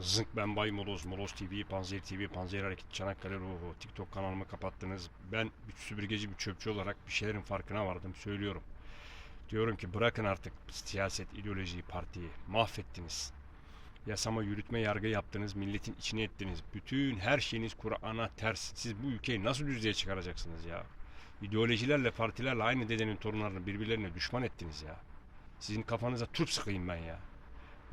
Zınk ben Bay Moloz, Moloz TV, Panzer TV, Panzer Hareket, Çanakkale Ruhu, TikTok kanalımı kapattınız. Ben bir süpürgeci bir çöpçü olarak bir şeylerin farkına vardım, söylüyorum. Diyorum ki bırakın artık siyaset, ideolojiyi, partiyi. Mahvettiniz. Yasama, yürütme, yargı yaptınız, milletin içine ettiniz. Bütün her şeyiniz Kur'an'a ters. Siz bu ülkeyi nasıl düzeye çıkaracaksınız ya? İdeolojilerle, partilerle aynı dedenin torunlarını birbirlerine düşman ettiniz ya. Sizin kafanıza turp sıkayım ben ya.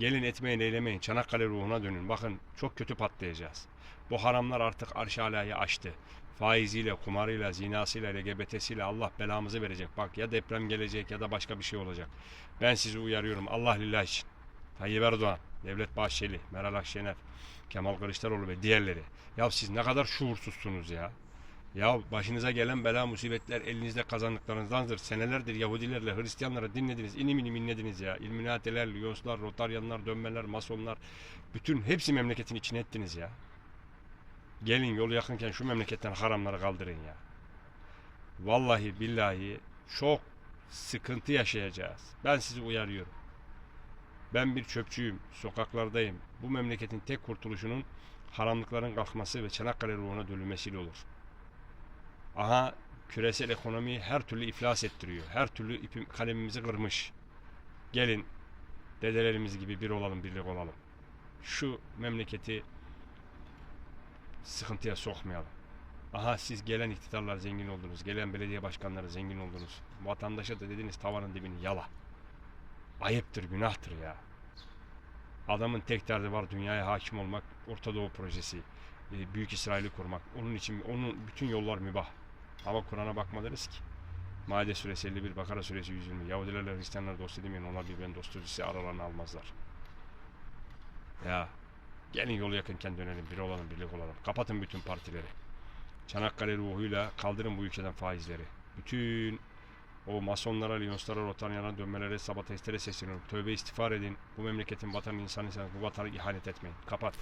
Gelin etmeyin eylemeyin Çanakkale ruhuna dönün. Bakın çok kötü patlayacağız. Bu haramlar artık arş alayı aştı. Faiziyle, kumarıyla, zinasıyla, LGBT'siyle Allah belamızı verecek. Bak ya deprem gelecek ya da başka bir şey olacak. Ben sizi uyarıyorum Allah lillah için. Tayyip Erdoğan, Devlet Bahçeli, Meral Akşener, Kemal Kılıçdaroğlu ve diğerleri. Ya siz ne kadar şuursuzsunuz ya. Ya başınıza gelen bela musibetler elinizde kazandıklarınızdandır. Senelerdir Yahudilerle Hristiyanlara dinlediniz, inim inim inlediniz ya. İlluminatiler, Lyonslar, Rotaryanlar, dönmeler, masonlar. Bütün hepsi memleketin içine ettiniz ya. Gelin yolu yakınken şu memleketten haramları kaldırın ya. Vallahi billahi çok sıkıntı yaşayacağız. Ben sizi uyarıyorum. Ben bir çöpçüyüm, sokaklardayım. Bu memleketin tek kurtuluşunun haramlıkların kalkması ve Çanakkale ruhuna dönülmesiyle olur. Aha küresel ekonomiyi her türlü iflas ettiriyor. Her türlü ipim, kalemimizi kırmış. Gelin dedelerimiz gibi bir olalım, birlik olalım. Şu memleketi sıkıntıya sokmayalım. Aha siz gelen iktidarlar zengin oldunuz. Gelen belediye başkanları zengin oldunuz. Vatandaşa da dediniz tavanın dibini yala. Ayıptır, günahtır ya. Adamın tek derdi var dünyaya hakim olmak, Orta Doğu projesi, Büyük İsrail'i kurmak. Onun için onun bütün yollar mübah. Ama Kur'an'a bakmadınız ki. Maide suresi 51, Bakara suresi 120. Yahudilerle Hristiyanlar dost edilmeyin. Onlar birbirinin dostu ise aralarını almazlar. Ya gelin yolu yakınken dönelim. Bir olalım, birlik olalım. Kapatın bütün partileri. Çanakkale ruhuyla kaldırın bu ülkeden faizleri. Bütün o masonlara, Lyonslara, Rotaryanlara, dönmelere, sabatistlere sesleniyorum. Tövbe istiğfar edin. Bu memleketin vatanı, insan insan bu vatana ihanet etmeyin. Kapat.